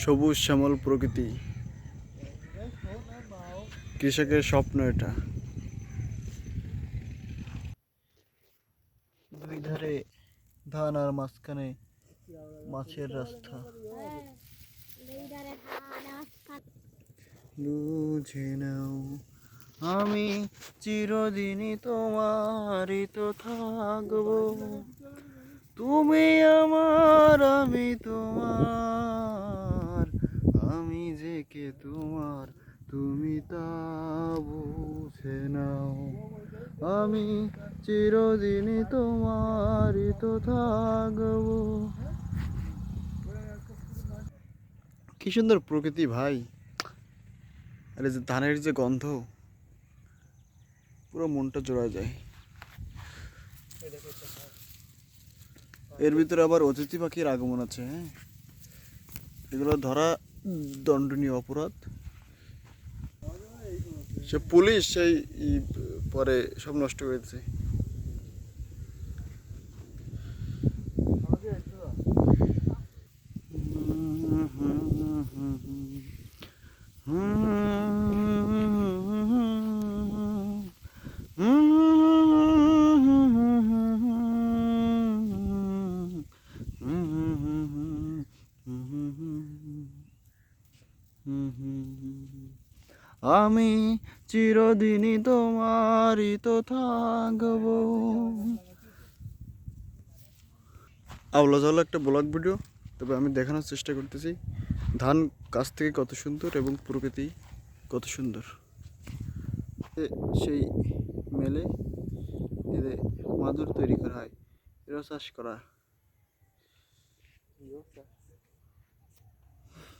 সবুজ শ্যামল প্রকৃতি। কৃষকের স্বপ্ন এটা। দুই ধারে ধান আর মাঝখানে মাছের রাস্তা। বুঝে নাও আমি চিরদিনই তোমারই তো থাকব। তুমি আমার আমি তোমার। আমি যে কে তোমার, তুমি তা বুঝে নাও। আমি চিরদিনই তোমারই তো থাকব। কি সুন্দর প্রকৃতি ভাই। আরে যে ধানের যে গন্ধ, পুরো মনটা জোড়া যায়। এর ভিতরে আবার অতিথি পাখির আগমন আছে হ্যাঁ? এগুলো ধরা দণ্ডনীয় অপরাধ। সে পুলিশ সেই পরে সব নষ্ট করে আমি চিরদিনই তোমারই তো থাকব। আওলা জাওলা একটা ব্লগ ভিডিও, তবে আমি দেখানোর চেষ্টা করতেছি। ধান গাছ থেকে কত সুন্দর এবং প্রকৃতি কত সুন্দর। সেই মেলে এদের মাদুর তৈরি করা হয় এরা চাষ করা।